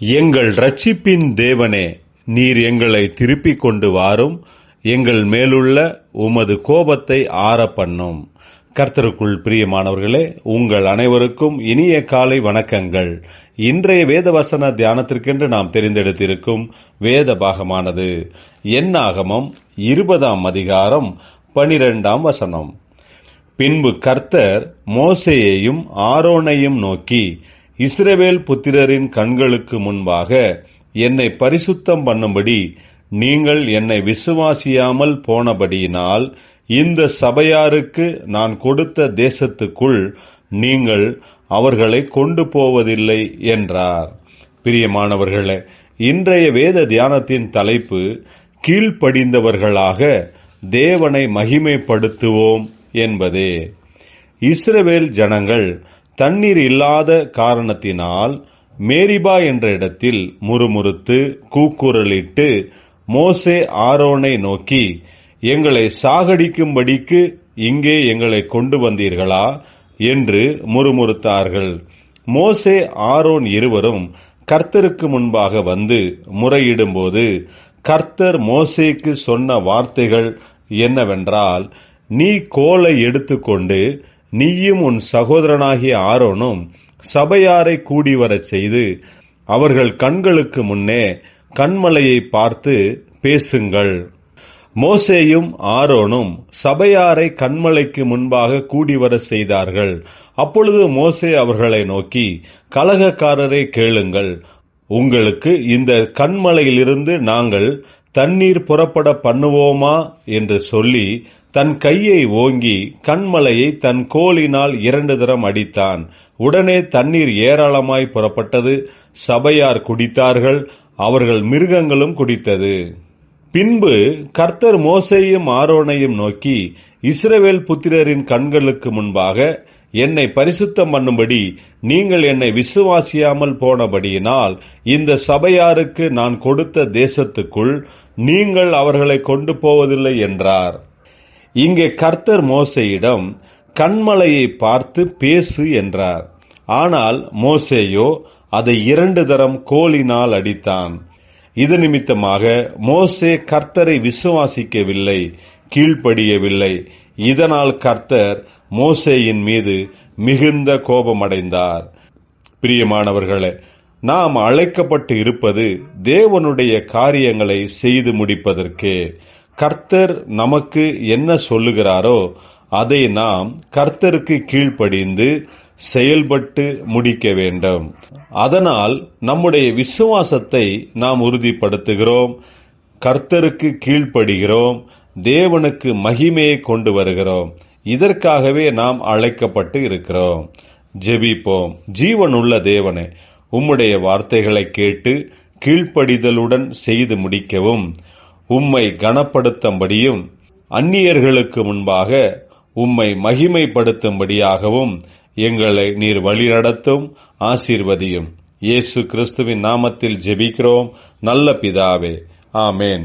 எங்கள் ரட்சிப்பின் தேவனே நீர் எங்களை திருப்பிக் கொண்டு வாரும். எங்கள் மேலுள்ள உமது கோபத்தை ஆற பண்ணும் கர்த்தருக்குள் பிரியமானவர்களே உங்கள் அனைவருக்கும் இனிய காலை வணக்கங்கள். இன்றைய வேதவசன தியானத்திற்கென்று நாம் தெரிந்தெடுத்திருக்கும் வேத பாகமானது என்னாகமம் இருபதாம் அதிகாரம் பனிரெண்டாம் வசனம். பின்பு கர்த்தர் மோசேயையும் ஆரோனையும் நோக்கி இஸ்ரவேல் புத்திரரின் கண்களுக்கு முன்பாக என்னை பரிசுத்தம் பண்ணும்படி நீங்கள் என்னை விசுவாசியாமல் போனபடியினால் இந்த சபையாருக்கு நான் கொடுத்த தேசத்துக்குள் நீங்கள் அவர்களை கொண்டு போவதில்லை என்றார். பிரியமானவர்களே இன்றைய வேத தியானத்தின் தலைப்பு கீழ்ப்படிந்தவர்களாக தேவனை மகிமைப்படுத்துவோம் என்பதே. இஸ்ரவேல் ஜனங்கள் தண்ணீர் இல்லாத காரணத்தினால் மேரிபா என்ற இடத்தில் முறுமுறுத்து கூக்குரலிட்டு மோசே ஆரோனை நோக்கி எங்களை சாகடிக்கும்படிக்கு இங்கே எங்களை கொண்டு வந்தீர்களா? என்று முறுமுறுத்தார்கள். மோசே ஆரோன் இருவரும் கர்த்தருக்கு முன்பாக வந்து முறையிடும்போது கர்த்தர் மோசேக்கு சொன்ன வார்த்தைகள் என்னவென்றால் நீ கோலை எடுத்துக்கொண்டு நீயும் உன் சகோதரனாகிய ஆரோனும் சபையாரை கூடி வரச் செய்து அவர்கள் கண்களுக்கு முன்னே கண்மலையை பார்த்து பேசுங்கள். மோசேயும் ஆரோனும் சபையாரை கண்மலைக்கு முன்பாக கூடிவர செய்தார்கள். அப்பொழுது மோசே அவர்களை நோக்கி கலகக்காரரை கேளுங்கள். உங்களுக்கு இந்த கண்மலையிலிருந்து நாங்கள் தண்ணீர் புறப்பட பண்ணுவோமா? என்று சொல்லி தன் கையை ஓங்கி கண்மலையை தன் கோலினால் இரண்டு தரம் அடித்தான். உடனே தண்ணீர் ஏராளமாய் புறப்பட்டது. சபையார் குடித்தார்கள். அவர்கள் மிருகங்களும் குடித்தது. பின்பு கர்த்தர் மோசையும் ஆரோனையும் நோக்கி இஸ்ரவேல் புத்திரரின் கண்களுக்கு முன்பாக என்னை பரிசுத்தம் பண்ணும்படி நீங்கள் என்னை விசுவாசியாமல் போனபடியினால் இந்த சபையாருக்கு நான் கொடுத்த தேசத்துக்குள் நீங்கள் அவர்களை கொண்டு போவதில்லை என்றார். இங்கே கர்த்தர் மோசையிடம் கண்மலையை பார்த்து பேசு என்றார். ஆனால் மோசேயோ அதை இரண்டு தரம் கோலினால் அடித்தான். இது நிமித்தமாக மோசே கர்த்தரை விசுவாசிக்கவில்லை கீழ்ப்படியவில்லை. இதனால் கர்த்தர் மோசேயின் மீது மிகுந்த கோபமடைந்தார். பிரியமானவர்களே நாம் அழைக்கப்பட்டு இருப்பது தேவனுடைய காரியங்களை செய்து முடிப்பதற்கே. கர்த்தர் நமக்கு என்ன சொல்லுகிறாரோ அதை நாம் கர்த்தருக்கு கீழ்ப்படிந்து செயல்பட்டு முடிக்க வேண்டும். அதனால் நம்முடைய விசுவாசத்தை நாம் உறுதிப்படுத்துகிறோம் கர்த்தருக்கு கீழ்ப்படுகிறோம் தேவனுக்கு மகிமையை கொண்டு வருகிறோம். இதற்காகவே நாம் அழைக்கப்பட்டு இருக்கிறோம். ஜெபிப்போம். ஜீவனுள்ள தேவனே உம்முடைய வார்த்தைகளை கேட்டு கீழ்ப்படிதலுடன் செய்து முடிக்கவும். உம்மை கனப்படுத்தும்படியும் அந்நியர்களுக்கு முன்பாக உம்மை மகிமைப்படுத்தும்படியாகவும் எங்களை நீர் வழிநடத்தும் ஆசீர்வதியும். இயேசு கிறிஸ்துவின் நாமத்தில் ஜெபிக்கிறோம். நல்ல பிதாவே. ஆமேன்.